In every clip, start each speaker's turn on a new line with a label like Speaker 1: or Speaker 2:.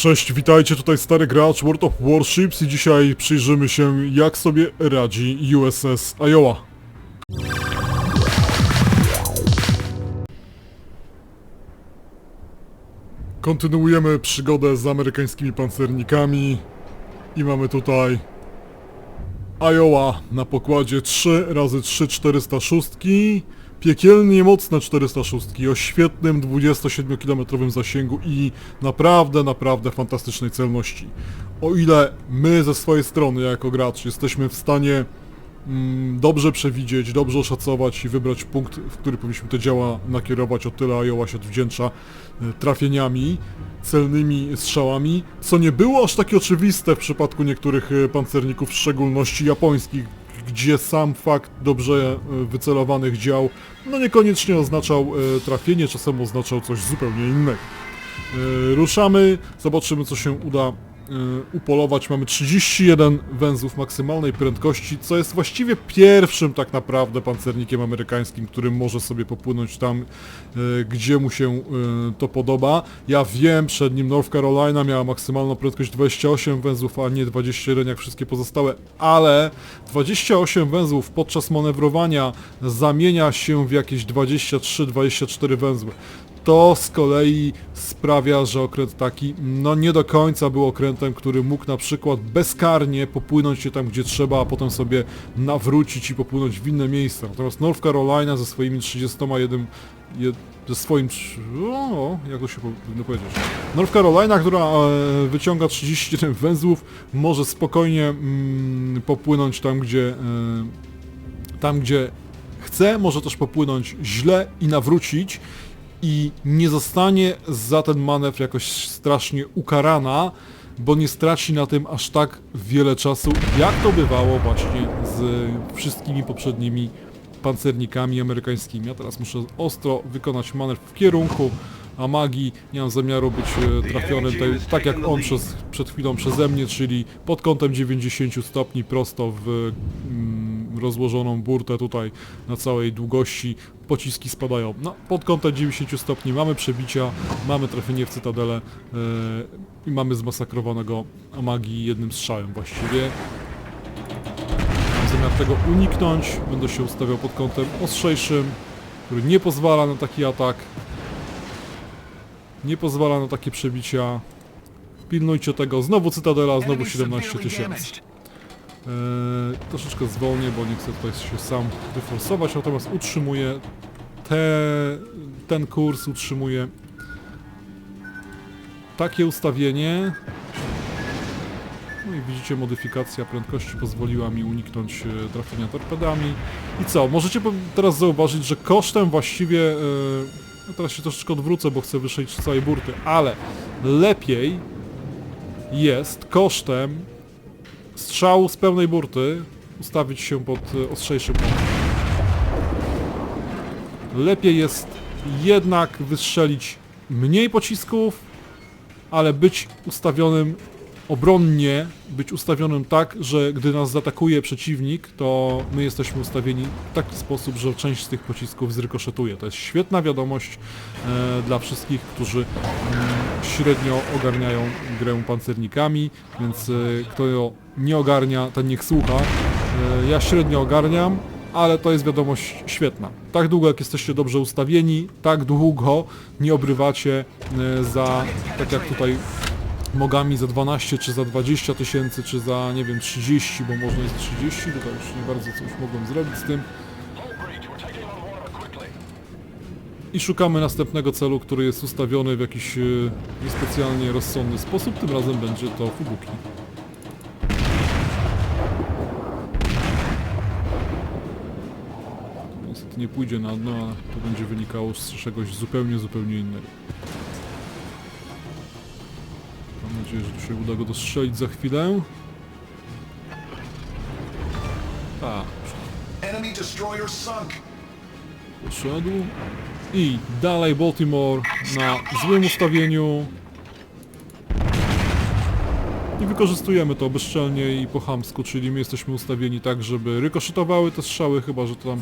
Speaker 1: Cześć, witajcie, tutaj stary gracz World of Warships i dzisiaj przyjrzymy się jak sobie radzi USS Iowa. Kontynuujemy przygodę z amerykańskimi pancernikami i mamy tutaj Iowa na pokładzie 3 razy 3 406 piekielnie mocne 406 o świetnym 27 km zasięgu i naprawdę, naprawdę fantastycznej celności. O ile my ze swojej strony jako gracz jesteśmy w stanie dobrze przewidzieć, dobrze oszacować i wybrać punkt, w który powinniśmy te działa nakierować, o tyle Iowa się odwdzięcza e, trafieniami, celnymi strzałami, co nie było aż takie oczywiste w przypadku niektórych e, pancerników, w szczególności japońskich, gdzie sam fakt dobrze e, wycelowanych dział no niekoniecznie oznaczał trafienie, czasem oznaczał coś zupełnie innego. Ruszamy, zobaczymy co się uda upolować. Mamy 31 węzłów maksymalnej prędkości, co jest właściwie pierwszym tak naprawdę pancernikiem amerykańskim, który może sobie popłynąć tam, e, gdzie mu się e, to podoba. Ja wiem, przed nim North Carolina miała maksymalną prędkość 28 węzłów, a nie 21 jak wszystkie pozostałe, ale 28 węzłów podczas manewrowania zamienia się w jakieś 23-24 węzły. To z kolei sprawia, że okręt taki no nie do końca był okrętem, który mógł na przykład bezkarnie popłynąć się tam gdzie trzeba, a potem sobie nawrócić i popłynąć w inne miejsca. Natomiast North Carolina ze swoimi 31 je, ze swoim o, jak to się powinno powiedzieć. North Carolina, która e, wyciąga 31 węzłów, może spokojnie mm, popłynąć tam gdzie e, tam gdzie chce, może też popłynąć źle i nawrócić i nie zostanie za ten manewr jakoś strasznie ukarana, bo nie straci na tym aż tak wiele czasu, jak to bywało właśnie z wszystkimi poprzednimi pancernikami amerykańskimi. A teraz muszę ostro wykonać manewr w kierunku Amagi. Nie mam zamiaru być e, trafiony tutaj, tak jak on przez, przed chwilą przeze mnie, czyli pod kątem 90 stopni prosto w mm, rozłożoną burtę tutaj na całej długości. Pociski spadają. No, pod kątem 90 stopni mamy przebicia, mamy trafienie w cytadelę e, i mamy zmasakrowanego Amagi jednym strzałem właściwie. Mam zamiar tego uniknąć, będę się ustawiał pod kątem ostrzejszym, który nie pozwala na taki atak. Nie pozwala na takie przebicia. Pilnujcie tego. Znowu Cytadela, znowu 17 tysięcy. Eee, troszeczkę zwolnię, bo nie chcę tutaj się sam wyforsować, natomiast utrzymuję te, ten kurs, utrzymuję takie ustawienie. No i widzicie, modyfikacja prędkości pozwoliła mi uniknąć e, trafienia torpedami. I co? Możecie teraz zauważyć, że kosztem właściwie... No teraz się troszeczkę odwrócę, bo chcę wyszeć z całej burty, ale lepiej jest kosztem strzału z pełnej burty ustawić się pod e, ostrzejszym. Lepiej jest jednak wystrzelić mniej pocisków, ale być ustawionym obronnie, być ustawionym tak, że gdy nas zaatakuje przeciwnik, to my jesteśmy ustawieni w taki sposób, że część z tych pocisków zrykoszetuje. To jest świetna wiadomość e, dla wszystkich, którzy mm, średnio ogarniają grę pancernikami, więc e, kto nie ogarnia, ten niech słucha. E, ja średnio ogarniam, ale to jest wiadomość świetna. Tak długo jak jesteście dobrze ustawieni, tak długo nie obrywacie e, za, tak jak tutaj mogami za 12 czy za 20 tysięcy, czy za nie wiem 30, bo można jest 30, tutaj już nie bardzo coś mogłem zrobić z tym. I szukamy następnego celu, który jest ustawiony w jakiś e, niespecjalnie rozsądny sposób, tym razem będzie to Fubuki. Nie pójdzie na dno, a to będzie wynikało z czegoś zupełnie, zupełnie innego. Mam nadzieję, że tu się uda go dostrzelić za chwilę.
Speaker 2: Sunk.
Speaker 1: poszedł. I dalej Baltimore na złym ustawieniu. I wykorzystujemy to bezczelnie i po chamsku, czyli my jesteśmy ustawieni tak, żeby rykoszetowały te strzały, chyba że to tam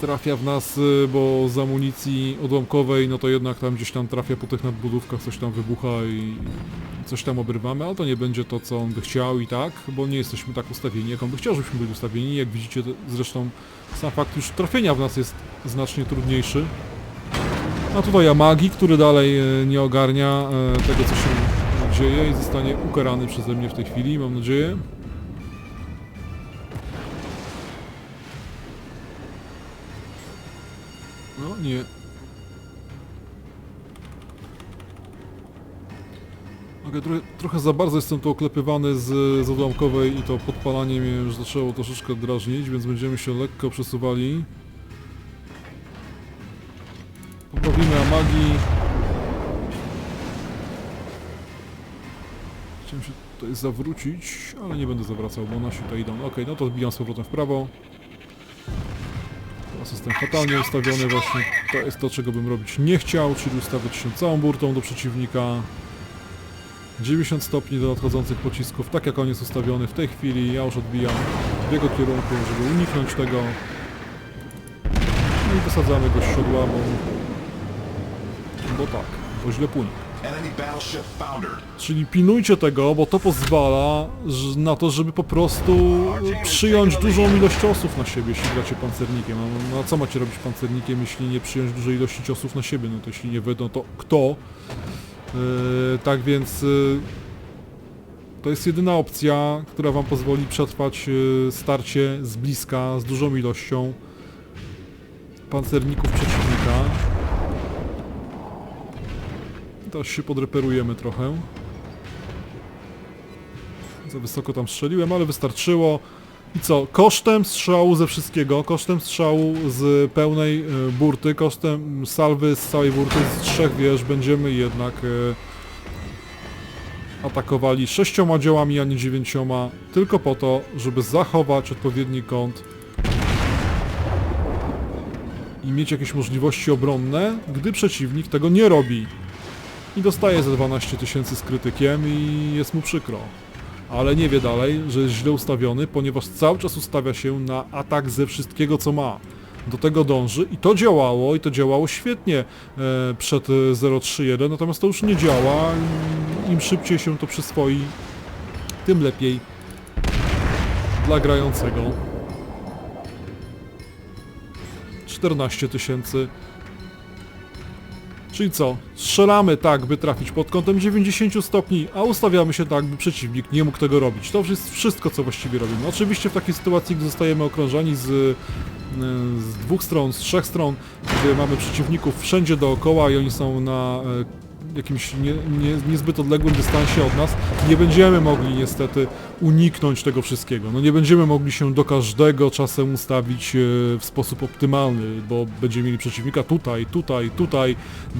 Speaker 1: trafia w nas, y, bo z amunicji odłamkowej, no to jednak tam gdzieś tam trafia po tych nadbudówkach, coś tam wybucha i coś tam obrywamy, ale to nie będzie to, co on by chciał i tak, bo nie jesteśmy tak ustawieni, jak on by chciał, żebyśmy byli ustawieni. Jak widzicie, zresztą sam fakt już trafienia w nas jest znacznie trudniejszy. A tutaj Amagi, który dalej e, nie ogarnia e, tego, co się dzieje i zostanie ukarany przeze mnie w tej chwili, mam nadzieję. No, nie. Okej, trochę, trochę za bardzo jestem tu oklepywany z, z odłamkowej i to podpalanie mnie już zaczęło troszeczkę drażnić, więc będziemy się lekko przesuwali. Poprawimy Amagi. Chciałem się tutaj zawrócić, ale nie będę zawracał, bo nasi tutaj idą. Okej, no to wbijam z powrotem w prawo. Jestem fatalnie ustawiony właśnie. To jest to, czego bym robić nie chciał, czyli ustawiać się całą burtą do przeciwnika. 90 stopni do nadchodzących pocisków, tak jak on jest ustawiony w tej chwili. Ja już odbijam w jego kierunku, żeby uniknąć tego. I wysadzamy go z siodła, bo... Bo tak, bo źle płynie. Czyli pilnujcie tego, bo to pozwala na to, żeby po prostu przyjąć dużą ilość ciosów na siebie, jeśli gracie pancernikiem. A no, a co macie robić pancernikiem, jeśli nie przyjąć dużej ilości ciosów na siebie? No to jeśli nie wy, no to kto? Yy, tak więc yy, to jest jedyna opcja, która wam pozwoli przetrwać yy, starcie z bliska, z dużą ilością pancerników przeciwnika. Teraz się podreperujemy trochę. Za wysoko tam strzeliłem, ale wystarczyło. I co? Kosztem strzału ze wszystkiego, kosztem strzału z pełnej e, burty, kosztem salwy z całej burty, z trzech wież będziemy jednak e, atakowali sześcioma działami, a nie dziewięcioma, tylko po to, żeby zachować odpowiedni kąt i mieć jakieś możliwości obronne, gdy przeciwnik tego nie robi i dostaje ze 12 tysięcy z krytykiem i jest mu przykro. Ale nie wie dalej, że jest źle ustawiony, ponieważ cały czas ustawia się na atak ze wszystkiego co ma. Do tego dąży i to działało i to działało świetnie e, przed e, 031, natomiast to już nie działa. Im szybciej się to przyswoi, tym lepiej dla grającego. 14 tysięcy Czyli co? Strzelamy tak, by trafić pod kątem 90 stopni, a ustawiamy się tak, by przeciwnik nie mógł tego robić. To jest wszystko, co właściwie robimy. Oczywiście w takiej sytuacji, gdy zostajemy okrążeni z, y, z dwóch stron, z trzech stron, gdy mamy przeciwników wszędzie dookoła i oni są na e, jakimś nie, nie, niezbyt odległym dystansie od nas, nie będziemy mogli niestety uniknąć tego wszystkiego. No nie będziemy mogli się do każdego czasem ustawić e, w sposób optymalny, bo będziemy mieli przeciwnika tutaj, tutaj, tutaj,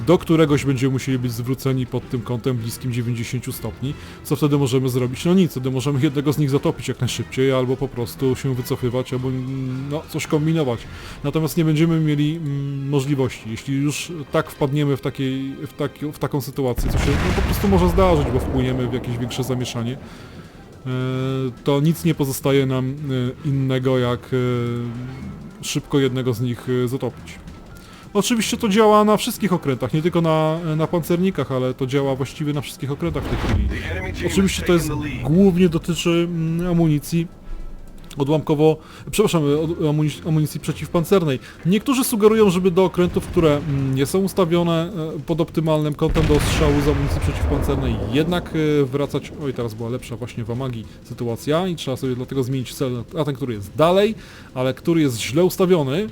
Speaker 1: do któregoś będziemy musieli być zwróceni pod tym kątem bliskim 90 stopni. Co wtedy możemy zrobić? No nic, wtedy możemy jednego z nich zatopić jak najszybciej, albo po prostu się wycofywać, albo mm, no, coś kombinować. Natomiast nie będziemy mieli mm, możliwości. Jeśli już tak wpadniemy w, takiej, w, taki, w taką sytuację, co się no, po prostu może zdarzyć, bo wpłyniemy w jakieś większe zamieszanie, e, to nic nie pozostaje nam e, innego jak e, szybko jednego z nich zatopić. Oczywiście to działa na wszystkich okrętach, nie tylko na, na pancernikach, ale to działa właściwie na wszystkich okrętach w tej chwili. Oczywiście to jest głównie dotyczy mm, amunicji odłamkowo, przepraszam, od, amunic- amunicji przeciwpancernej. Niektórzy sugerują, żeby do okrętów, które mm, nie są ustawione e, pod optymalnym kątem do strzału z amunicji przeciwpancernej, jednak e, wracać, oj teraz była lepsza właśnie w Amagi sytuacja i trzeba sobie dlatego zmienić cel na ten, który jest dalej, ale który jest źle ustawiony,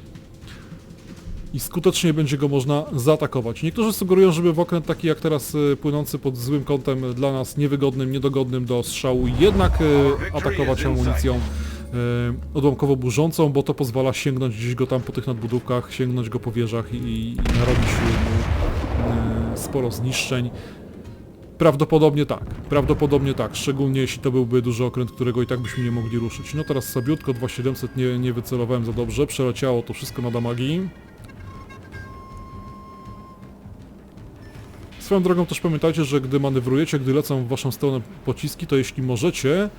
Speaker 1: i skutecznie będzie go można zaatakować. Niektórzy sugerują, żeby w okręt taki jak teraz e, płynący pod złym kątem dla nas niewygodnym, niedogodnym do strzału jednak e, atakować amunicją e, odłamkowo burzącą, bo to pozwala sięgnąć gdzieś go tam po tych nadbudówkach, sięgnąć go po wieżach i, i narobić mu e, sporo zniszczeń. Prawdopodobnie tak, prawdopodobnie tak, szczególnie jeśli to byłby duży okręt, którego i tak byśmy nie mogli ruszyć. No teraz sobiutko 2700 nie, nie wycelowałem za dobrze, przeleciało to wszystko na damagi. Swoją drogą też pamiętajcie, że gdy manewrujecie, gdy lecą w waszą stronę pociski, to jeśli możecie,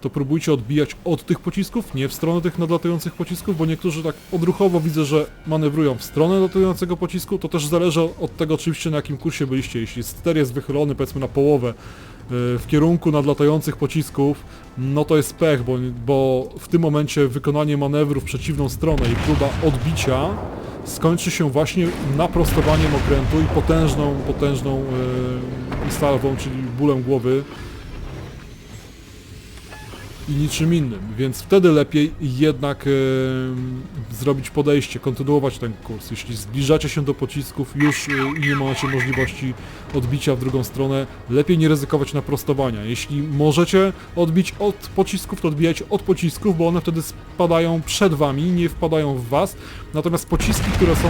Speaker 1: to próbujcie odbijać od tych pocisków, nie w stronę tych nadlatających pocisków, bo niektórzy tak odruchowo widzę, że manewrują w stronę nadlatującego pocisku. To też zależy od tego oczywiście na jakim kursie byliście. Jeśli ster jest wychylony powiedzmy na połowę y, w kierunku nadlatających pocisków, no to jest pech, bo, bo w tym momencie wykonanie manewru w przeciwną stronę i próba odbicia skończy się właśnie naprostowaniem okrętu i potężną, potężną yy, salwą, czyli bólem głowy i niczym innym, więc wtedy lepiej jednak e, zrobić podejście, kontynuować ten kurs. Jeśli zbliżacie się do pocisków już e, i nie macie możliwości odbicia w drugą stronę, lepiej nie ryzykować naprostowania. Jeśli możecie odbić od pocisków, to odbijajcie od pocisków, bo one wtedy spadają przed wami, nie wpadają w was. Natomiast pociski, które są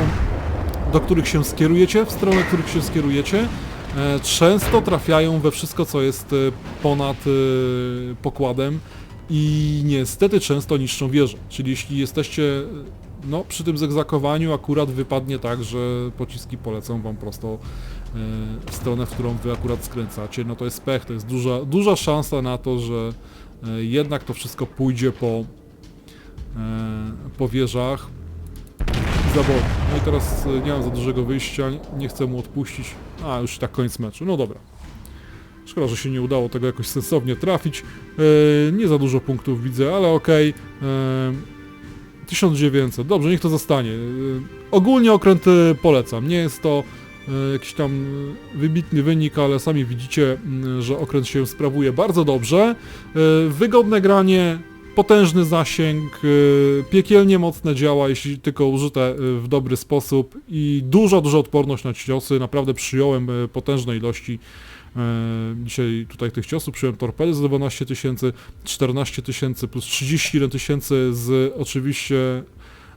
Speaker 1: do których się skierujecie, w stronę których się skierujecie, e, często trafiają we wszystko, co jest e, ponad e, pokładem i niestety często niszczą wieżę. Czyli jeśli jesteście no, przy tym zegzakowaniu, akurat wypadnie tak, że pociski polecą wam prosto e, w stronę, w którą wy akurat skręcacie, no to jest pech, to jest duża, duża szansa na to, że e, jednak to wszystko pójdzie po, e, po wieżach, zawodnik. No i teraz nie mam za dużego wyjścia, nie chcę mu odpuścić. A, już tak koniec meczu, no dobra. Szkoda, że się nie udało tego jakoś sensownie trafić. E, nie za dużo punktów widzę, ale okej. E, 1900, dobrze, niech to zostanie. E, ogólnie okręt polecam. Nie jest to jakiś tam wybitny wynik, ale sami widzicie, m, że okręt się sprawuje bardzo dobrze. Wygodne granie, potężny zasięg, piekielnie mocne działa, jeśli tylko użyte w dobry sposób i duża, duża odporność na ciosy. Naprawdę przyjąłem potężne ilości dzisiaj tutaj tych ciosów. Przyjąłem torpedy za 12 tysięcy, 14 tysięcy plus 31 tysięcy z oczywiście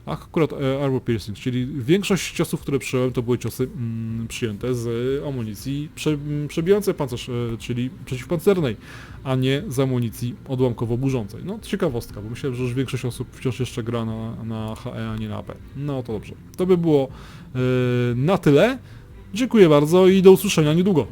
Speaker 1: Ach, akurat e, Armor Piercing, czyli większość ciosów, które przyjąłem, to były ciosy mm, przyjęte z amunicji prze, m, przebijającej pancerz, e, czyli przeciwpancernej, a nie z amunicji odłamkowo-burzącej. No, ciekawostka, bo myślałem, że już większość osób wciąż jeszcze gra na, na HE, a nie na AP. No to dobrze. To by było e, na tyle. Dziękuję bardzo i do usłyszenia niedługo.